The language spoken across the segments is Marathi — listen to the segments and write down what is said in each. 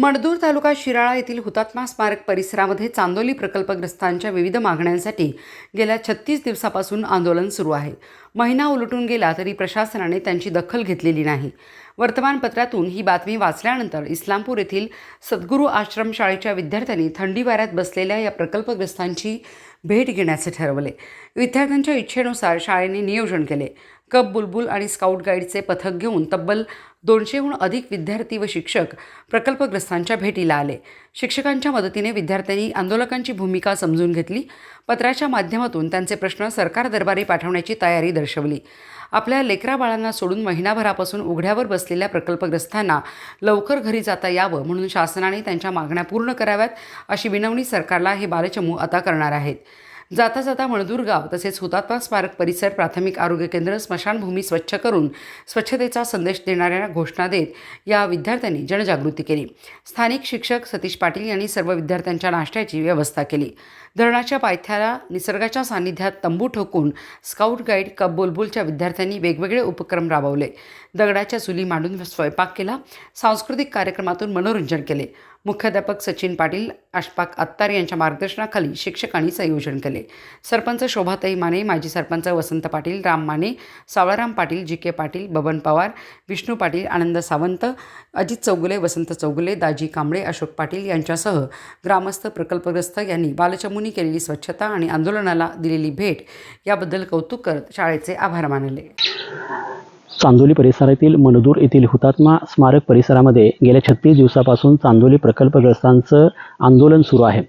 मडदूर तालुका शिराळा येथील हुतात्मा स्मारक परिसरामध्ये चांदोली प्रकल्पग्रस्तांच्या विविध मागण्यांसाठी गेल्या छत्तीस दिवसापासून आंदोलन सुरू आहे. महिना उलटून गेला तरी प्रशासनाने त्यांची दखल घेतलेली नाही. वर्तमानपत्रातून ही बातमी वाचल्यानंतर इस्लामपूर येथील सद्गुरू आश्रमशाळेच्या विद्यार्थ्यांनी थंडी वाऱ्यात बसलेल्या या प्रकल्पग्रस्तांची भेट घेण्याचे ठरवले. विद्यार्थ्यांच्या इच्छेनुसार शाळेने नियोजन केले. कप बुलबुल आणि स्काउट गाईडचे पथक घेऊन तब्बल दोनशेहून अधिक विद्यार्थी व शिक्षक प्रकल्पग्रस्तांच्या भेटीला आले. शिक्षकांच्या मदतीने विद्यार्थ्यांनी आंदोलकांची भूमिका समजून घेतली. पत्राच्या माध्यमातून त्यांचे प्रश्न सरकार दरबारी पाठवण्याची तयारी दर्शवली. आपल्या लेकरा बाळांना सोडून महिनाभरापासून उघड्यावर बसलेल्या प्रकल्पग्रस्तांना लवकर घरी जाता यावं म्हणून शासनाने त्यांच्या मागण्या पूर्ण कराव्यात अशी विनवणी सरकारला हे बालचमू आता करणार आहेत. जाता जाता मणदूर गाव तसेच हुतात्मा स्मारक परिसर प्राथमिक आरोग्य केंद्र स्मशानभूमी स्वच्छ करून स्वच्छतेचा संदेश देणाऱ्या घोषणा देत या विद्यार्थ्यांनी जनजागृती केली. स्थानिक शिक्षक सतीश पाटील यांनी सर्व विद्यार्थ्यांच्या नाश्त्याची व्यवस्था केली. धरणाच्या पायथ्याला निसर्गाच्या सान्निध्यात तंबू ठोकून स्काउट गाईड कप बुलबुलच्या विद्यार्थ्यांनी वेगवेगळे उपक्रम राबवले. दगडाच्या चुली मांडून स्वयंपाक केला. सांस्कृतिक कार्यक्रमातून मनोरंजन केले. मुख्याध्यापक सचिन पाटील अशपाक अत्तार यांच्या मार्गदर्शनाखाली शिक्षकांनी संयोजन केले. सरपंच शोभाताई माने माजी सरपंच वसंत पाटील राम माने सावळाराम पाटील जी के पाटील बबन पवार विष्णू पाटील आनंद सावंत अजित चौगुले वसंत चौगुले दाजी कांबळे अशोक पाटील यांच्यासह ग्रामस्थ प्रकल्पग्रस्त यांनी बालचमुनी केलेली स्वच्छता आणि आंदोलनाला दिलेली भेट याबद्दल कौतुक करत शाळेचे आभार मानले. चांदोली परिसरातील मनदूर येथील हुतात्मा स्मारक परिसरामध्ये गेल्या छत्तीस दिवसापासून चांदोली प्रकल्पग्रस्तांचं आंदोलन सुरू आहे.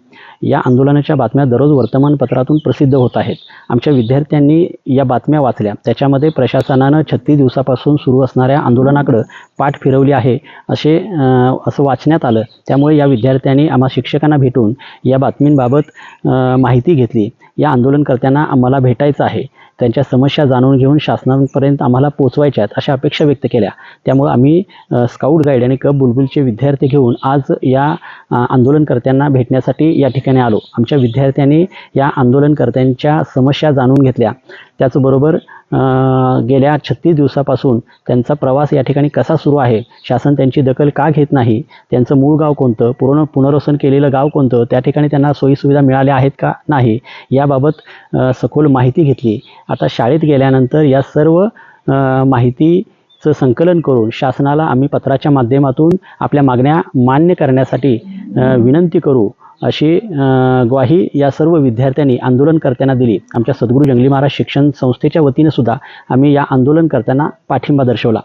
या आंदोलनाच्या बातम्या दररोज वर्तमानपत्रातून प्रसिद्ध होत आहेत. आमच्या विद्यार्थ्यांनी या बातम्या वाचल्या. त्याच्यामध्ये प्रशासनानं छत्तीस दिवसापासून सुरू असणाऱ्या आंदोलनाकडं पाठ फिरवली आहे असे असं वाचण्यात आलं. त्यामुळे या विद्यार्थ्यांनी आम्हा शिक्षकांना भेटून या बातमींबाबत माहिती घेतली. या आंदोलनकर्त्यांना आम्हाला भेटायचं आहे. त्यांच्या समस्या जाणून घेऊन शासनापर्यंत आम्हाला पोचवायच्या आहेत अशा अपेक्षा व्यक्त केल्या. त्यामुळं आम्ही स्काउट गाईड आणि कप बुलबुलचे विद्यार्थी घेऊन आज या आंदोलनकर्त्यांना भेटण्यासाठी या ठिकाणी आलो. आमच्या विद्यार्थ्यांनी या आंदोलनकर्त्यांच्या समस्या जाणून घेतल्या. त्याचबरोबर गेल्या छत्तीस दिवसापासून त्यांचा प्रवास या ठिकाणी कसा सुरू आहे? शासन त्यांची दखल का घेत नाही? त्यांचं मूळ गाव कोणतं? पूर्ण पुनर्वसन केलेलं गाव कोणतं? त्या ठिकाणी त्यांना सोयीसुविधा मिळाल्या आहेत का नाही? याबाबत सखोल माहिती घेतली. आता शाळेत गेल्यानंतर या सर्व माहिती माहितीचं संकलन करून शासनाला आम्ही पत्राच्या माध्यमातून आपल्या मागण्या मान्य करण्यासाठी विनंती करू. अशी ग्वाही या सर्व विद्यार्थ्यांनी आंदोलनकर्त्यांना दिली. आमच्या सद्गुरू जंगली महाराज शिक्षण संस्थेच्या वतीनं सुद्धा आम्ही या आंदोलनकर्त्यांना पाठिंबा दर्शवला.